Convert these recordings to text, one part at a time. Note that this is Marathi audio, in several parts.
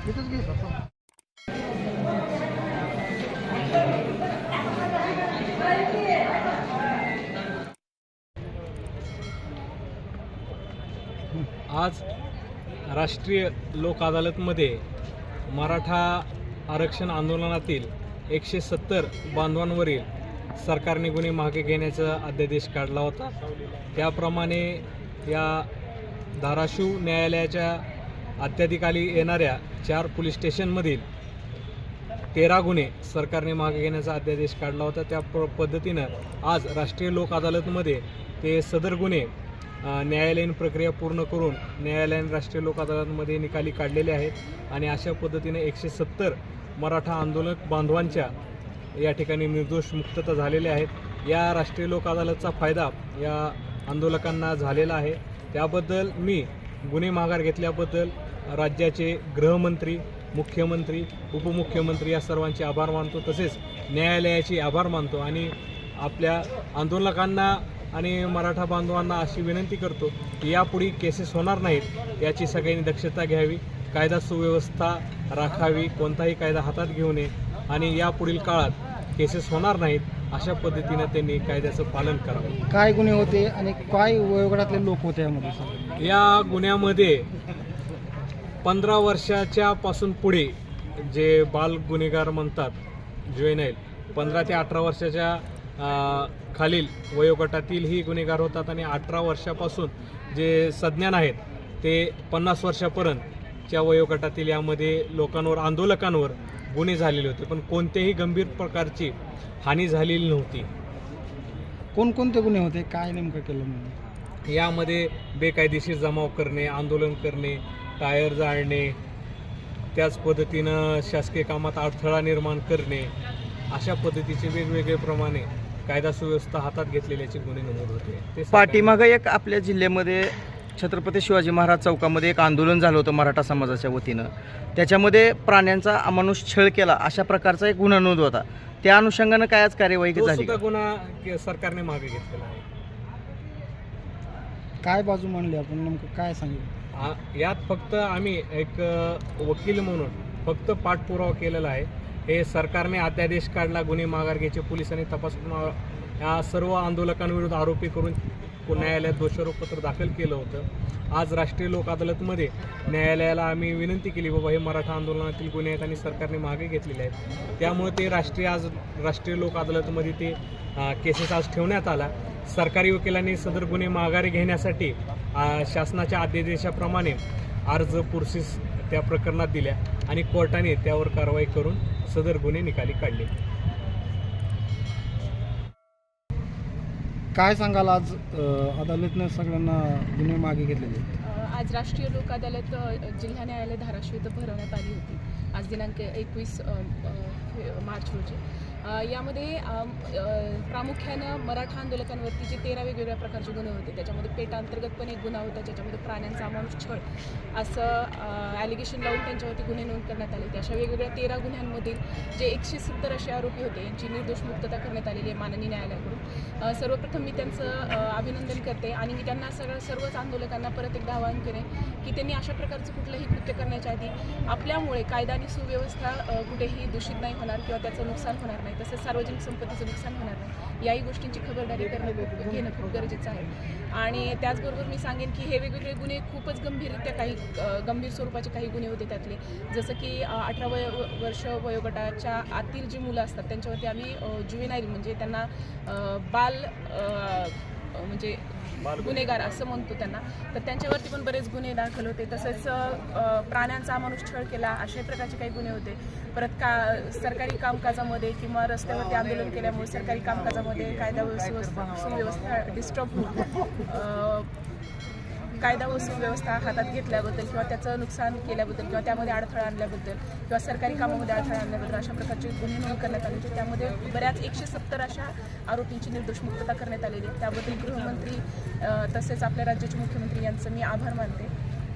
आज राष्ट्रीय लोक अदालतमध्ये मराठा आरक्षण आंदोलनातील एकशे सत्तर बांधवांवरील सरकारने गुन्हे मागे घेण्याचा अध्यादेश काढला होता. त्याप्रमाणे या धाराशिव न्यायालयाच्या अत्याधिकाली येणाऱ्या चार पोलीस स्टेशनमधील तेरा गुन्हे सरकारने मागे घेण्याचा अध्यादेश काढला होता. त्या प पद्धतीनं आज राष्ट्रीय लोक अदालतमध्ये ते सदर गुन्हे न्यायालयीन प्रक्रिया पूर्ण करून न्यायालयीन राष्ट्रीय लोक अदालतमध्ये निकाली काढलेले आहेत आणि अशा पद्धतीने एकशे सत्तर मराठा आंदोलक बांधवांच्या या ठिकाणी निर्दोष मुक्तता झालेल्या आहेत. या राष्ट्रीय लोक अदालतचा फायदा या आंदोलकांना झालेला आहे. त्याबद्दल मी गुन्हे माघार घेतल्याबद्दल राज्याचे गृहमंत्री मुख्यमंत्री उपमुख्यमंत्री या सर्वांचे आभार मानतो. तसेच न्यायालयाचे आभार मानतो आणि आपल्या आंदोलकांना आणि मराठा बांधवांना अशी विनंती करतो की यापुढे केसेस होणार नाहीत याची सगळ्यांनी दक्षता घ्यावी कायदा सुव्यवस्था राखावी कोणताही कायदा हातात घेऊ नये आणि यापुढील काळात केसेस होणार नाहीत अशा पद्धतीनं त्यांनी कायद्याचं पालन करावं. काय गुन्हे होते आणि काय वयोगटातले लोक होते यामध्ये सर? या गुन्ह्यामध्ये पंधरा वर्षाच्या पासून पुढे जे बाल गुन्हेगार म्हणतात ज्युएनाईल पंधरा ते अठरा वर्षाच्या खालील वयोगटातील ही गुन्हेगार होतात आणि अठरा वर्षापासून जे सज्ञान आहेत ते पन्नास वर्षापर्यंतच्या वयोगटातील यामध्ये लोकांवर आंदोलकांवर गुन्हे झालेले होते. पण कोणत्याही गंभीर प्रकारची हानी झालेली नव्हती. कोणकोणते गुन्हे होते? काय नेमकं केलं म्हणजे यामध्ये बेकायदेशीर जमाव करणे आंदोलन करणे टायर जाळणे त्याच पद्धतीनं शासकीय कामात अडथळा निर्माण करणे अशा पद्धतीचे वेगवेगळे प्रमाणे कायदा सुव्यवस्था हातात घेतलेल्याचे गुन्हे नमूद होते. ते पाठीमागं एक आपल्या जिल्ह्यामध्ये छत्रपती शिवाजी महाराज चौकामध्ये एक आंदोलन झालं होतं मराठा समाजाच्या वतीनं. त्याच्यामध्ये प्राण्यांचा अमानुष छळ केला अशा प्रकारचा एक गुन्हा नोंद होता. त्या अनुषंगानं काय आज कार्यवाही झाली गुन्हा सरकारने मागे घेतलेला आहे. काय बाजू मांडली आपण? नेमकं काय सांगितलं? आ- यात फक्त आम्ही एक अ, वकील म्हणून फक्त पाठपुरावा केलेला आहे. हे सरकारने अध्यादेश काढला गुन्हे माघार घ्यायचे पोलिसांनी तपास करून या सर्व आंदोलकांविरुद्ध आरोपी करून न्यायालयात दोषारोपपत्र दाखल केलं होतं. आज राष्ट्रीय लोक अदालतमध्ये न्यायालयाला आम्ही विनंती केली बाबा हे मराठा आंदोलनातील गुन्हे आहेत आणि सरकारने मागे घेतलेले आहेत. त्यामुळे ते राष्ट्रीय आज राष्ट्रीय लोक अदालतमध्ये ते केसेस आज ठेवण्यात आला. सरकारी वकिलांनी सदर गुन्हे माघारी घेण्यासाठी शासनाच्या अध्यादेशाप्रमाणे अर्ज पुरसीस त्या प्रकरणात दिल्या आणि कोर्टाने त्यावर कारवाई करून सदर गुन्हे निकाली काढले. काय सांगाल आज अदालतनं सगळ्यांना गुन्हे मागे घेतलेले? आज राष्ट्रीय लोक अदालत जिल्हा न्यायालय धाराशिव इथं भरवण्यात आली होती. आज दिनांक एकवीस मार्च रोजी. यामध्ये प्रामुख्यानं मराठा आंदोलकांवरती जे तेरा वेगवेगळ्या प्रकारचे गुन्हे होते त्याच्यामध्ये पेटांतर्गत पण एक गुन्हा होता ज्याच्यामध्ये प्राण्यांचा अमानुष छळ असं ॲलिगेशन लावून त्यांच्यावरती गुन्हे नोंद करण्यात आले होते. अशा वेगवेगळ्या तेरा गुन्ह्यांमधील जे एकशे सत्तर असे आरोपी होते यांची निर्दोष मुक्तता करण्यात आलेली आहे माननीय न्यायालयाकडून. सर्वप्रथम मी त्यांचं अभिनंदन करते आणि मी त्यांना सगळं सर्वच आंदोलकांना परत एकदा आवाहन करेन की त्यांनी अशा प्रकारचं कुठलंही कृत्य करण्याच्या आधी आपल्यामुळे कायदा आणि सुव्यवस्था कुठेही दूषित नाही होणार किंवा त्याचं नुकसान होणार नाही. तसंच सार्वजनिक संपत्तीचं नुकसान होणार नाही. याही गोष्टींची खबरदारी करणं खूप- घेणं खूप गरजेचं आहे. आणि त्याचबरोबर मी सांगेन की हे वेगवेगळे गुन्हे खूपच गंभीररित्या काही गंभीर स्वरूपाचे काही गुन्हे होते त्यातले. जसं की अठरा वय वर्ष वयोगटाच्या आतील जी मुलं असतात त्यांच्यावरती आम्ही जुवेनाईल म्हणजे त्यांना बाल म्हणजे गुन्हेगार असं म्हणतो त्यांना. तर त्यांच्यावरती पण बरेच गुन्हे दाखल होते. तसेच प्राण्यांचा अमानुष छळ केला अशा प्रकारचे काही गुन्हे होते. परत का सरकारी कामकाजामध्ये किंवा रस्त्यावरती आंदोलन केल्यामुळे सरकारी कामकाजामध्ये कायदा सुव्यवस्था डिस्टर्ब होऊन कायदा व सुव्यवस्था हातात घेतल्याबद्दल किंवा त्याचं नुकसान केल्याबद्दल किंवा त्यामध्ये अडथळा आणल्याबद्दल किंवा सरकारी कामामध्ये अडथळा आणल्याबद्दल अशा प्रकारचे गुन्हे नोंद करण्यात आले होते. त्यामध्ये बऱ्याच एकशे सत्तर अशा आरोपींची निर्दोष मुक्तता करण्यात आलेली आहे. त्याबद्दल गृहमंत्री तसेच आपल्या राज्याचे मुख्यमंत्री यांचं मी आभार मानते.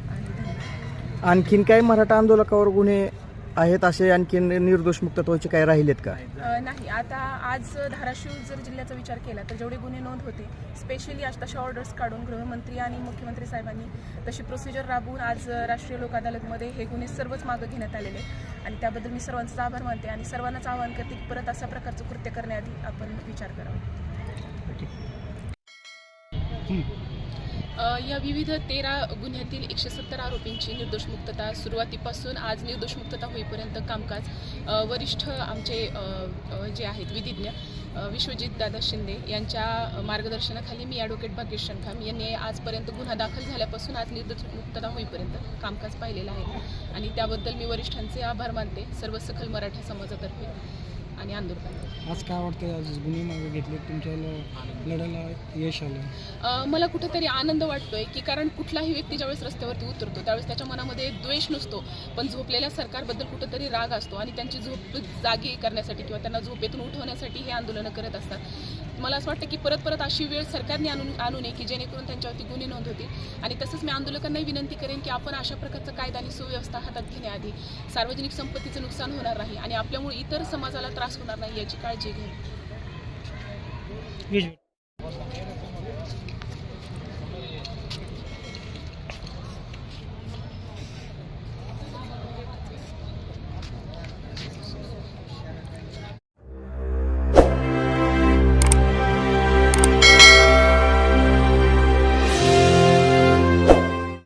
आणि आणखीन काय मराठा आंदोलकावर गुन्हे आहेत असे आणखी निर्दोष मुक्तत्वाचे काय राहिलेत का? अ, नाही आता आज धाराशिव जर जिल्ह्याचा विचार केला तर जेवढे गुन्हे नोंद होते स्पेशली आज तशा ऑर्डर्स काढून गृहमंत्री आणि मुख्यमंत्री साहेबांनी तशी प्रोसिजर राबवून आज राष्ट्रीय लोक अदालतमध्ये हे गुन्हे सर्वच मागं घेण्यात आलेले आहेत. आणि त्याबद्दल मी सर्वांचा आभार मानते आणि सर्वांनाच आवाहन करते की परत अशा प्रकारचं कृत्य करण्याआधी आपण विचार करावा. या विविध तेरा गुन्ह्यातील एकशे सत्तर आरोपींची निर्दोष मुक्तता सुरुवातीपासून आज निर्दोष मुक्तता होईपर्यंत कामकाज वरिष्ठ आमचे जे आहेत विधिज्ञ विश्वजित दादा शिंदे यांच्या मार्गदर्शनाखाली मी ॲडव्होकेट भाग्येश शंखाम यांनी आजपर्यंत गुन्हा दाखल झाल्यापासून आज निर्दोष मुक्तता होईपर्यंत कामकाज पाहिलेलं आहे. आणि त्याबद्दल मी वरिष्ठांचे आभार मानते. सर्व सखल मराठा समाजातर्फे. आणि आंदोलकांतर्फे आज काय वाटतं आज गुन्हे मागे घेतले तुमच्या ल- लढ्याला यश आलं. अ, मला कुठेतरी आनंद वाटतोय की कारण कुठलाही व्यक्ती ज्यावेळेस रस्त्यावरती उतरतो त्यावेळेस त्याच्या मनामध्ये द्वेष नसतो. पण झोपलेल्या सरकारबद्दल कुठेतरी राग असतो आणि त्यांची झोप जागी करण्यासाठी किंवा त्यांना झोपेतून उठवण्यासाठी हे आंदोलनं करत असतात. मला असं वाटतं की परत परत अशी वेळ सरकारने आणून आणू नये की जेणेकरून त्यांच्यावरती गुन्हे नोंद होतील. आणि तसंच मी आंदोलकांनाही विनंती करेन की आपण अशा प्रकारचं कायदा आणि सुव्यवस्था हातात घेण्याआधी सार्वजनिक संपत्तीचं नुकसान होणार नाही आणि आपल्यामुळे इतर समाजाला त्रास होणार नाही याची काळजी घ्यावी